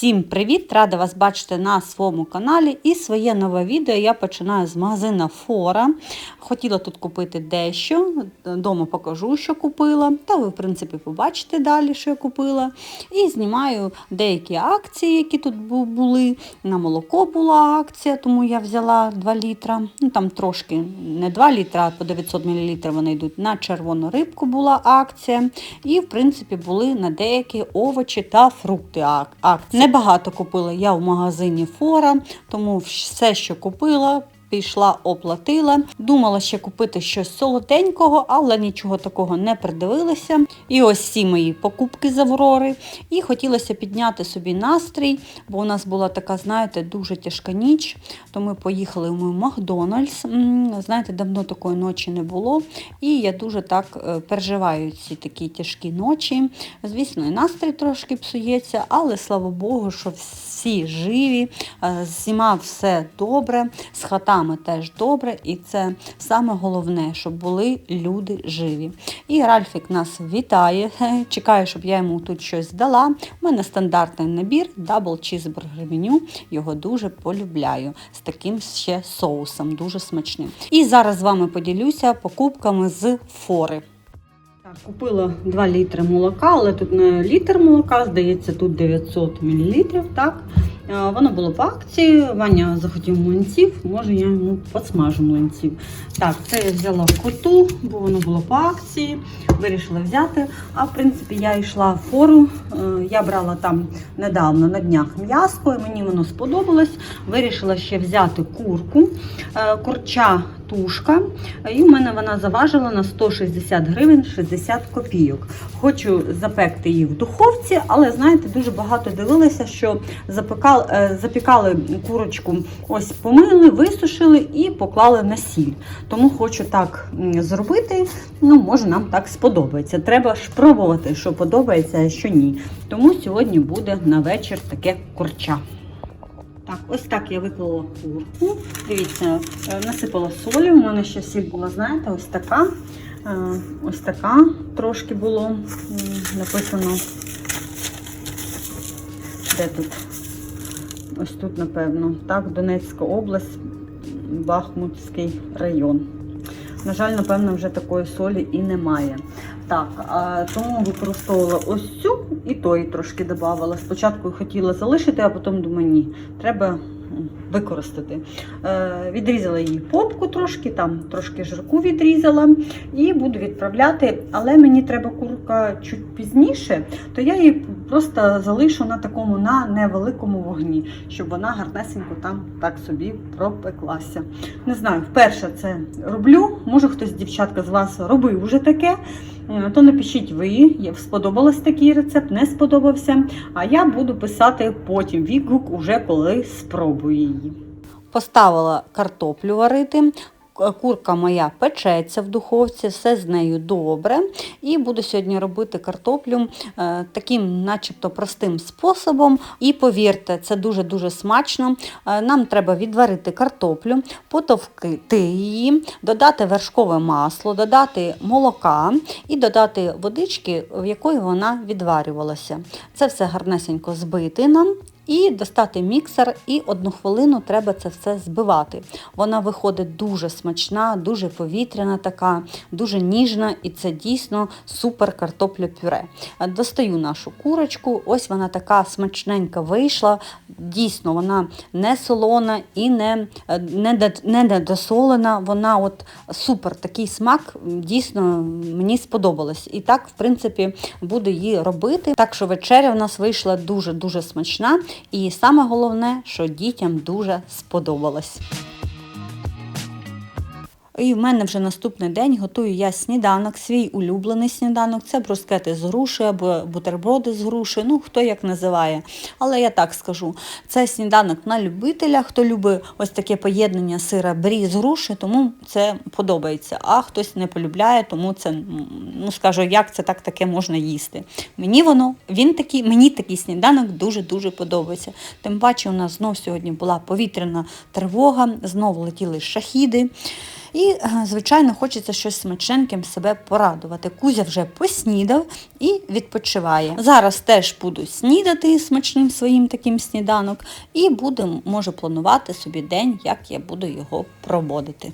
Всім привіт! Рада вас бачити на своєму каналі. І своє нове відео я починаю з магазина Фора. Хотіла тут купити дещо. Дома покажу, що купила. Та ви, в принципі, побачите далі, що я купила. І знімаю деякі акції, які тут були. На молоко була акція, тому я взяла 2 літра. Ну там трошки не 2 літра, а по 900 мл вони йдуть. На червону рибку була акція. І, в принципі, були на деякі овочі та фрукти ак- акції. Небагато купила я в магазині Фора, тому все, що купила, пішла, оплатила. Думала ще купити щось солоденького, але нічого такого не придивилася. І ось ці мої покупки з Аврори. І хотілося підняти собі настрій, бо у нас була така, знаєте, дуже тяжка ніч. То ми поїхали в Макдональдс. Знаєте, давно такої ночі не було. І я дуже так е, переживаю ці такі тяжкі ночі. Звісно, і настрій трошки псується, але слава Богу, що всі живі, е, з всіма все добре, з хатами теж добре, і це саме головне, щоб були люди живі. І Ральфік нас вітає, чекає, щоб я йому тут щось дала. У мене стандартний набір, дабл чізбургер меню. Його дуже полюбляю з таким ще соусом, дуже смачним. І зараз з вами поділюся покупками з фори. Купила 2 літри молока, але тут не літр молока, здається, тут 900 мл. Так? Воно було по акції. Ваня захотів млинців, може я йому посмажу млинців. Так, це я взяла коту, бо воно було по акції. Вирішила взяти. А в принципі я йшла в фору. Е, Я брала там недавно на днях м'яско, і мені воно сподобалось. Вирішила ще взяти курку, Е, курча тушка. І в мене вона заважила на 160 гривень 60 копійок. Хочу запекти її в духовці, але знаєте, дуже багато дивилася, що запекали, е, запікали курочку, ось помили, висушили і поклали на сіль. Тому хочу так зробити. Ну, може, нам так сподобається. Треба ж пробувати, що подобається, що ні. Тому сьогодні буде на вечір таке курча. Так, ось так я виклала курку. Дивіться, е, насипала солі. У мене ще сіль була, знаєте, ось така. Е, Ось така трошки було написано. Де тут? Ось тут, напевно. Так, Донецька область, Бахмутський район. На жаль, напевно, вже такої солі і немає. Так, а, тому використовувала ось цю і тої трошки додавала. Спочатку хотіла залишити, а потім думаю, ні, треба використати. Е, відрізала її попку трошки, там трошки жирку відрізала і буду відправляти. Але мені треба курка чуть пізніше, то я її просто залишу на такому на невеликому вогні, щоб вона гарнесенько там так собі пропеклася. Не знаю, вперше це роблю. Може хтось, дівчатка, з вас робив вже таке. Е, То напишіть ви, сподобалось такий рецепт, не сподобався. А я буду писати потім відгук, уже коли спробую її. Поставила картоплю варити. Курка моя печеться в духовці, все з нею добре. І буду сьогодні робити картоплю е, таким, начебто, простим способом. І повірте, це дуже-дуже смачно. Е, нам треба відварити картоплю, потовкти її, додати вершкове масло, додати молока і додати водички, в якої вона відварювалася. Це все гарнесенько збити нам. І достати міксер, і одну хвилину треба це все збивати. Вона виходить дуже смачна, дуже повітряна така, дуже ніжна, і це дійсно супер картопля пюре. Достаю нашу курочку, ось вона така смачненька вийшла. Дійсно, вона не солона і не, не недосолена. Вона от супер такий смак, дійсно мені сподобалось. І так, в принципі, буду її робити. Так що вечеря в нас вийшла дуже-дуже смачна. І саме головне, що дітям дуже сподобалось. І в мене вже наступний день готую я сніданок, свій улюблений сніданок. Це брускети з груші або бутерброди з груші, ну хто як називає. Але я так скажу, це сніданок на любителя, хто любить ось таке поєднання сира брі з груші, тому це подобається. А хтось не полюбляє, тому це, ну скажу, як це так таке можна їсти. Мені воно, він такий, мені такий сніданок дуже-дуже подобається. Тим паче, у нас знов сьогодні була повітряна тривога, знов летіли шахіди. І, е, звичайно, хочеться щось смаченьким себе порадувати. Кузя вже поснідав і відпочиває. Зараз теж буду снідати смачним своїм таким сніданок, і буду, можу планувати собі день, як я буду його проводити.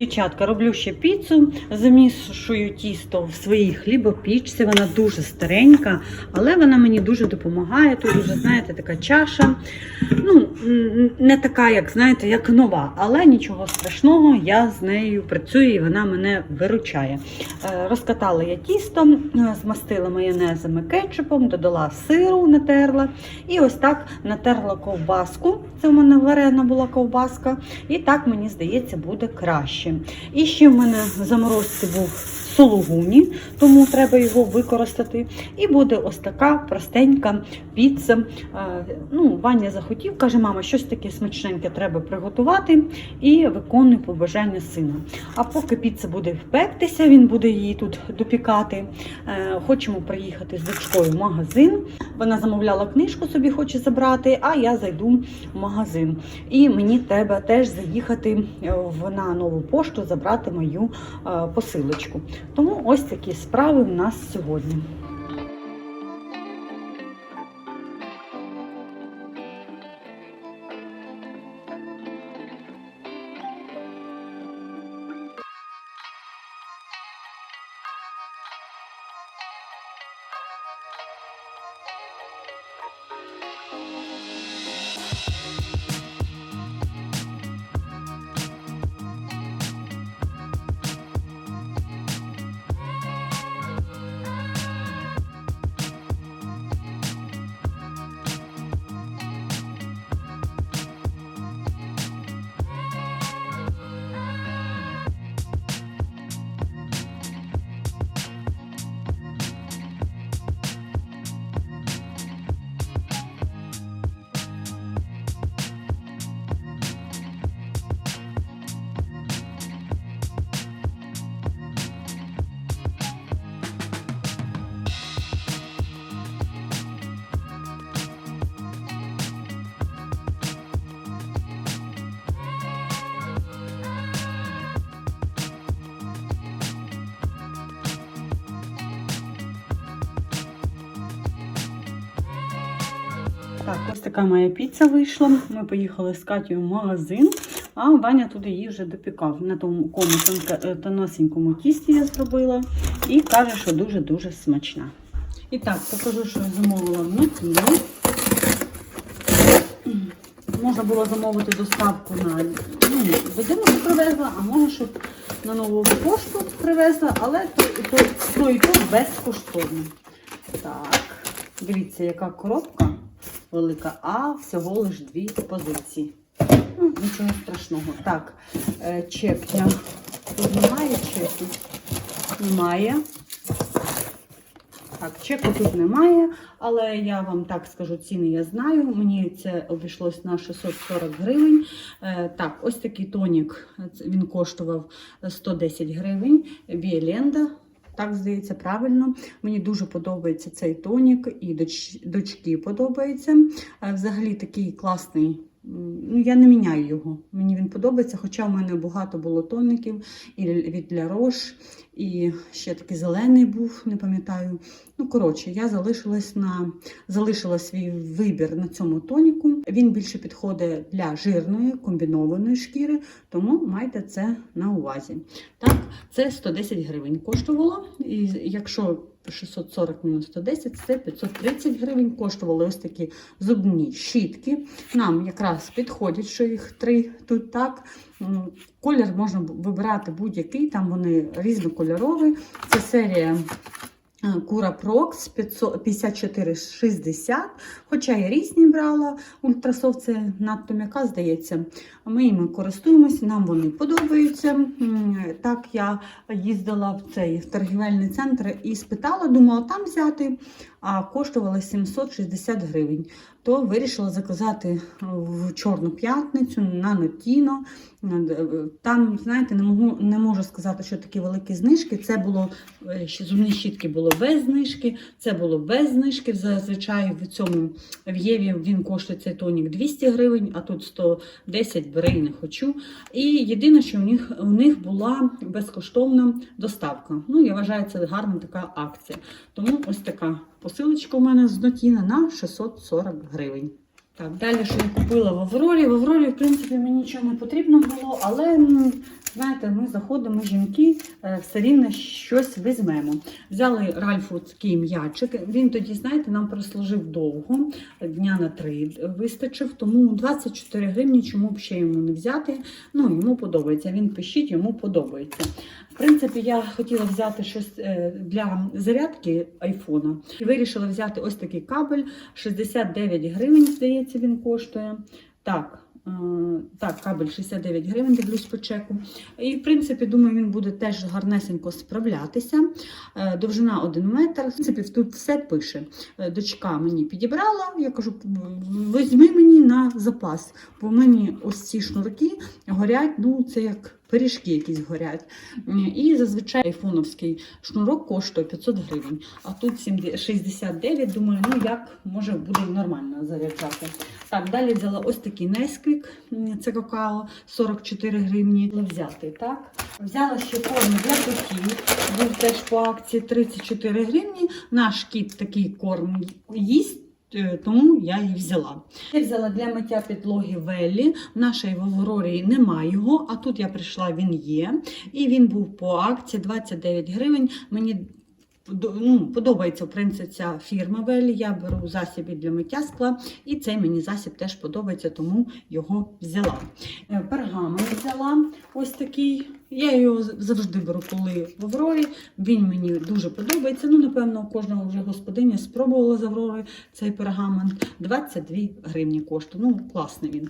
Дівчатка, роблю ще піцу, замішую тісто в своїй хлібопічці. Вона дуже старенька, але вона мені дуже допомагає. Тут вже, знаєте, така чаша. Ну, не така, як знаєте, як нова, але нічого страшного, я з нею працюю і вона мене виручає. Е, Розкатала я тісто, е, змастила майонезом і кетчупом, додала сиру, натерла. І ось так натерла ковбаску. Це в мене варена була ковбаска. І так, мені здається, буде краще. І ще в мене в заморозці був сулугуні, тому треба його використати. І буде ось така простенька піца. Е, Ну, Ваня захотів, каже, мама, щось таке смачненьке треба приготувати і виконую побажання сина. А поки піца буде впектися, він буде її тут допікати. Е, Хочемо приїхати з дочкою в магазин. Вона замовляла книжку, собі хоче забрати, а я зайду в магазин. І мені треба теж заїхати е, на нову пошту, забрати мою посилочку. Тому ось такі справи в нас сьогодні. Така моя піца вийшла. Ми поїхали з Катєю в магазин, а Ваня туди її вже допікав. На тому кому е, тоносенькому тісті я зробила. І каже, що дуже-дуже смачна. І так, покажу, що я замовила в Нокілі. Можна було замовити доставку на ну, будинок привезла, а може, щоб на нову пошту привезла, але то, то, то і то безкоштовно. Так, дивіться, яка коробка велика, а всього лиш дві позиції. Ну, нічого страшного. Так, е. Тут немає чеку? Немає. Так, чеку тут немає, але я вам так скажу, ціни я знаю. Мені це обійшлось на 640 гривень. Е, так, ось такий тонік, він коштував 110 гривень. Біеленда. Так, здається, правильно. Мені дуже подобається цей тонік, і доч, дочки подобається. Е, Взагалі такий класний. Ну, я не міняю його. Мені він подобається, хоча в мене багато було тоників і від Ля Рош, і ще такий зелений був, не пам'ятаю. Ну, коротше, я залишилась на залишила свій вибір на цьому тоніку. Він більше підходить для жирної комбінованої шкіри, тому майте це на увазі. Так, це 110 гривень коштувало. І якщо 640 мінус 110, це 530 гривень коштували ось такі зубні щітки. Нам якраз підходять, що їх три тут так. Колір можна вибирати будь-який, там вони різнокольорові. Це серія Кура Прокс 54,60, хоча я різні брала. Ультрасофт це надто м'яка, здається. Ми їми користуємося, нам вони подобаються. Так, я їздила в цей в торгівельний центр і спитала, думала там взяти, а коштували 760 гривень. То вирішила заказати в Чорну п'ятницю на Нотіно. Там, знаєте, не можу, не можу сказати, що такі великі знижки. Це було е, ще зубні щітки було без знижки, це було без знижки. Зазвичай в цьому в Єві він коштує цей тонік 200 гривень, а тут 110 бери і не хочу. І єдине, що у них у них була безкоштовна доставка. Ну, я вважаю, це гарна така акція. Тому ось така посилочка у мене з Нотіна на 640 гривень. Так, далі, що я купила в Аврорі. В Аврорі, в принципі, мені нічого не потрібно було, але знаєте, ми заходимо, жінки, е, все рівно щось візьмемо. Взяли Ральфу такий м'ячик. Він тоді, знаєте, нам прослужив довго, дня на три вистачив, тому 24 гривні, чому б ще йому не взяти. Ну, йому подобається. Він пишіть, йому подобається. В принципі, я хотіла взяти щось е, для зарядки айфона. І вирішила взяти ось такий кабель. 69 гривень, здається, він коштує. Так. Е, Так, кабель 69 гривень, дивлюсь по чеку. І, в принципі, думаю, він буде теж гарнесенько справлятися. Е, Довжина 1 метр. В принципі, тут все пише. Е, Дочка мені підібрала. Я кажу, візьми мені на запас, бо мені ось ці шнурки горять, ну, це як пиріжки якісь горять. І зазвичай айфоновський шнурок коштує 500 гривень, а тут 70 69, думаю, ну як може буде нормально заряджати. Так, далі взяла ось такий Nesquik, це какао, 44 гривні. Взяти, так. Взяла ще корм для котів, був теж по акції 34 гривні. Наш кіт такий корм їсть. Е, Тому я її взяла. Я взяла для миття підлоги Веллі. В нашій в Аврорі немає його, а тут я прийшла, він є. І він був по акції 29 гривень. Мені ну, подобається в принципі ця фірма Веллі. Я беру засіб для миття скла, і цей мені засіб теж подобається, тому його взяла. Е, Пергамент взяла ось такий. Я його завжди беру, коли в Аврорі. Він мені дуже подобається. Ну, напевно, кожного вже господиня спробувала з Аврори цей пергамент. 22 гривні коштує. Ну, класний він.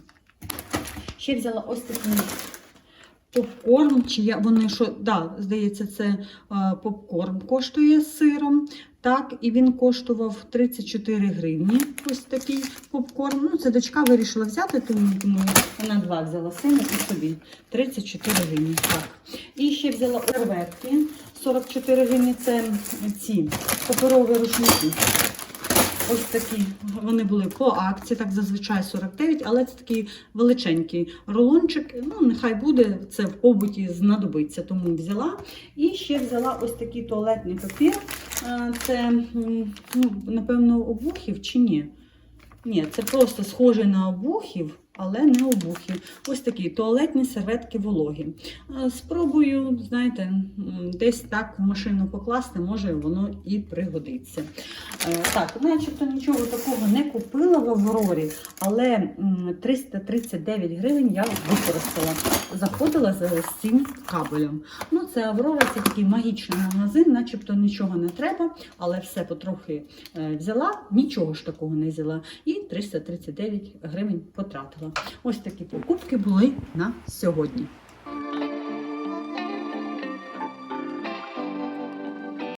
Ще взяла ось такий попкорн. Чи я, вони що, да, здається, це е, попкорн коштує з сиром. Так, і він коштував 34 гривні. Ось такий попкорн. Ну, це дочка вирішила взяти, тому вона два взяла сину і собі. 34 гривні. Так. І ще взяла серветки. 44 гривні це ці паперові рушники. Ось такі вони були по акції, так зазвичай 49, але це такий величенький рулончик. Ну, нехай буде, це в побуті знадобиться, тому взяла. І ще взяла ось такий туалетний папір. Е, Це, ну, напевно, обухів чи ні? Ні, це просто схоже на обухів, але не обухів. Ось такі туалетні серветки вологі. Спробую, знаєте, десь так в машину покласти, може воно і пригодиться. Е, Так, начебто нічого такого не купила в Аврорі, але 339 гривень я використала. Заходила за цим кабелем. Ну, це Аврора, це такий магічний магазин, начебто нічого не треба, але все потрохи е, взяла, нічого ж такого не взяла. І 339 гривень потратила. Ось такі покупки були на сьогодні.